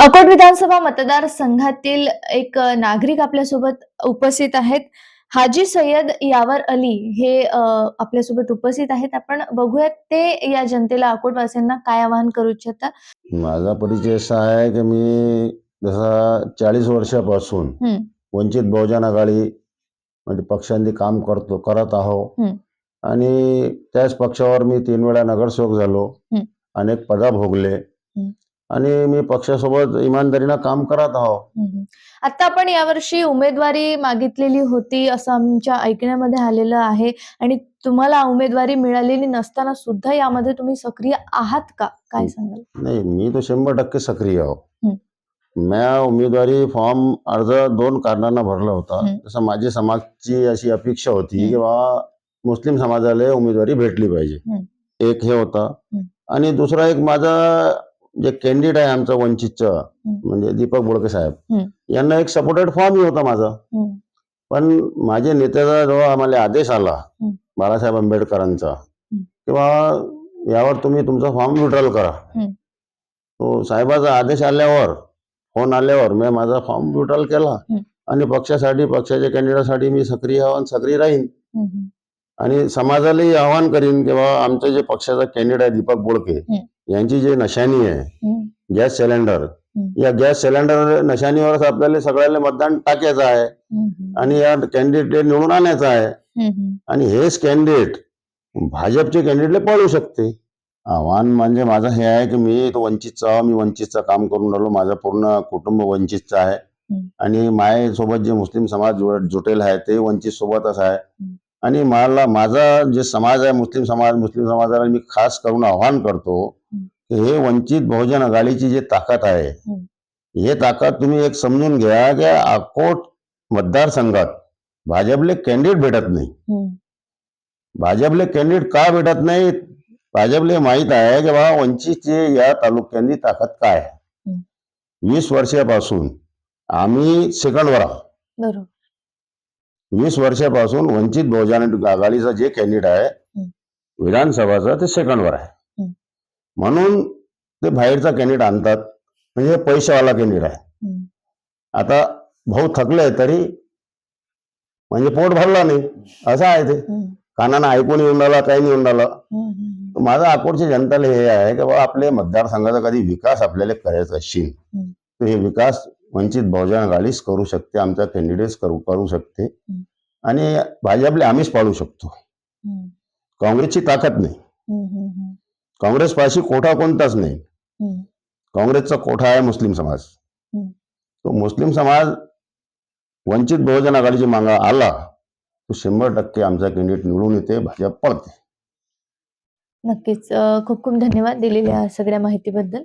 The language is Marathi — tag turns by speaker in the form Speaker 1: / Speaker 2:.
Speaker 1: अकोट विधानसभा मतदारसंघातील एक नागरिक आपल्यासोबत उपस्थित आहेत हाजी सय्यद यावर अली हे आपल्यासोबत उपस्थित आहेत आपण बघूयात ते या जनतेला अकोटवासियांना काय आवाहन करू इच्छितात
Speaker 2: माझा परिचय असा आहे की मी जसा चाळीस वर्षापासून. वंचित बहुजन आघाडी म्हणजे पक्षांनी काम करतो करत आहो. आणि त्याच पक्षावर मी तीन वेळा नगरसेवक झालो. अनेक पदा भोगले आणि मी पक्षासोबत इमानदारीनं काम करत आहो.
Speaker 1: आता आपण यावर्षी उमेदवारी मागितलेली होती असं आमच्या ऐकण्यामध्ये आलेलं आहे आणि तुम्हाला उमेदवारी मिळालेली नसताना सुद्धा यामध्ये तुम्ही सक्रिय आहात का काय सांगाल
Speaker 2: नाही मी तो शंभर टक्के सक्रिय आहो. म्या उमेदवारी फॉर्म अर्ज दोन कारणांना भरला होता. जसं माझी समाजची अशी अपेक्षा होती. की बा मुस्लिम समाजाला उमेदवारी भेटली पाहिजे. एक हे होता. आणि दुसरा एक माझा जे कॅन्डिडेट आहे आमचा वंचितचं. म्हणजे दीपक बोडके साहेब. यांना एक सपोर्टेड फॉर्मही होता माझा. पण माझ्या नेत्याचा जेव्हा आम्हाला आदेश आला. बाळासाहेब आंबेडकरांचा. किंवा यावर तुम्ही तुमचा फॉर्म विड्रॉल करा. तो साहेबाचा आदेश आल्यावर फोन आल्यावर मी माझा फॉर्म विड्रॉल केला. आणि पक्षासाठी पक्षाच्या कॅन्डिडेटसाठी मी सक्रिय आव्हान सक्रिय राहीन. आणि समाजालाही आवाहन करीन की बाबा आमचं जे पक्षाचा कॅन्डिडेट आहे दीपक बोडके. यांची जे नशानी आहे. Gas cylinder. या गॅस सिलेंडर नशानीवरच आपल्याला सगळ्याला मतदान टाकायचं आहे. आणि या कॅन्डिडेट निवडून आणायचं आहे. आणि हेच कॅन्डिडेट भाजपचे कॅन्डिडेटला पळू शकते आव्हान म्हणजे माझं हे आहे की मी तो वंचितचा मी वंचितचं काम करून राहिलो माझं पूर्ण कुटुंब वंचितचं आहे. आणि माझ्यासोबत जे मुस्लिम समाज जुटेल आहे ते वंचित सोबतच आहे. आणि मला माझा जे समाज आहे मुस्लिम समाज मुस्लिम समाजाला मी खास करून आव्हान करतो. की हे वंचित बहुजन आघाडीची जी ताकद आहे. हे ताकद तुम्ही एक समजून घ्या की अकोट मतदारसंघात भाजपले कॅन्डिडेट भेटत नाही. भाजपले कॅन्डिडेट का भेटत नाही भाजपले माहीत आहे की बाबा वंचितची या तालुक्यांनी ताकद काय. वीस वर्षापासून आम्ही सेकंडवर आहोत वीस वर्षापासून वंचित बहुजन आघाडीचा जे कॅन्डिडेट आहे. विधानसभाचा ते सेकंडवर आहे. म्हणून ते बाहेरचा कॅन्डिडेट आणतात म्हणजे हे पैशावाला कॅन्डिडेट आहे. आता भाऊ थकले तरी म्हणजे पोट भरला नाही असं आहे ते. कानानं ऐकून येऊन राहिला काही नाही येऊन राहिलं माझं अकोटच्या जनतेला हे आहे की बाबा आपल्या मतदारसंघाचा कधी विकास आपल्याला करायचा
Speaker 1: हम्म.
Speaker 2: तर हे विकास वंचित बहुजन आघाडीच करू शकते आमचा कॅन्डिडेट करू करू शकते. आणि भाजपले आम्हीच पाळू शकतो. काँग्रेसची ताकद नाही. काँग्रेस पाशी कोठा कोणताच नाही. काँग्रेसचा कोठा आहे मुस्लिम समाज? तो मुस्लिम समाज वंचित बहुजन आघाडीची मागा आला तो शंभर टक्के आमचा कॅन्डिडेट निवडून येते भाजप पडते.
Speaker 1: नक्कीच. खूप खूप धन्यवाद दिलेल्या सगळ्या माहितीबद्दल.